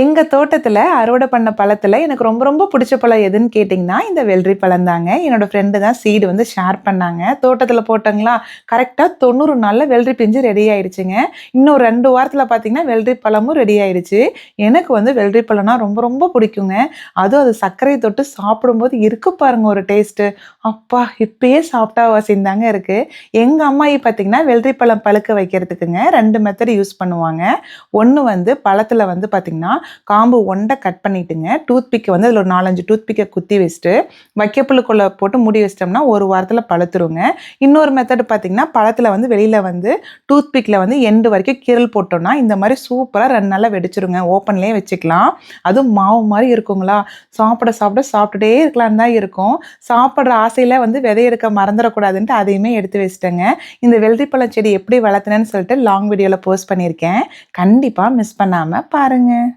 எங்கள் தோட்டத்தில் அறுவடை பண்ண பழத்தில் எனக்கு ரொம்ப ரொம்ப பிடிச்ச பழம் எதுன்னு கேட்டிங்கன்னா இந்த வெள்ளரி பழம் தாங்க. என்னோட ஃப்ரெண்டு தான் சீடு வந்து ஷேர் பண்ணாங்க. தோட்டத்தில் போட்டங்களா கரெக்டாக தொண்ணூறு நாளில் வெள்ளரி பிஞ்சு ரெடி ஆயிடுச்சுங்க. இன்னும் ரெண்டு வாரத்தில் பார்த்தீங்கன்னா வெள்ளரி பழமும் ரெடி ஆயிடுச்சு. எனக்கு வந்து வெள்ளரி பழம்னா ரொம்ப ரொம்ப பிடிக்குங்க. அதுவும் அது சர்க்கரை தொட்டு சாப்பிடும்போது இருக்கு பாருங்க ஒரு டேஸ்ட்டு அப்பா இப்பயே சாப்பிட்டா வாசிந்தாங்க இருக்குது எங்கள் அம்மாயி பார்த்தீங்கன்னா வெள்ளரி பழம் பழுக்க வைக்கிறதுக்குங்க ரெண்டு மெத்தட் யூஸ் பண்ணுவாங்க. ஒன்று வந்து பழத்தில் வந்து பார்த்திங்கன்னா காம்பு ஒண்டை கட் பண்ணிட்டுங்க. டூத் பிக்கை வந்து அதில் ஒரு நாலஞ்சு டூத் பிக்கை குத்தி வச்சுட்டு வைக்கப்புல்லுக்குள்ளே போட்டு முடி வச்சிட்டோம்னா ஒரு வாரத்தில் பழுத்துருங்க. இன்னொரு மெத்தடு பார்த்திங்கன்னா பழத்தில் வந்து வெளியில் வந்து டூத் பிக்கில் வந்து எண்டு வரைக்கும் கீரல் போட்டோம்னா இந்த மாதிரி சூப்பராக ரெண்டு நாளில் வெடிச்சிருங்க. ஓப்பன்லேயே வச்சுக்கலாம். அதுவும் மாவு மாதிரி இருக்குங்களா? சாப்பிட சாப்பிட சாப்பிட்டுட்டே இருக்கலான்னு தான் இருக்கும். சாப்பிட்ற ஆசையில் வந்து விதை எடுக்க மறந்துடக்கூடாதுன்ட்டு அதையுமே எடுத்து வச்சிட்டேங்க. இந்த வெள்ளரிப்பழம் செடி எப்படி வளர்த்துனேன்னு சொல்லிட்டு லாங் வீடியோவில் போஸ்ட் பண்ணியிருக்கேன். கண்டிப்பாக மிஸ் பண்ணாமல் பாருங்கள்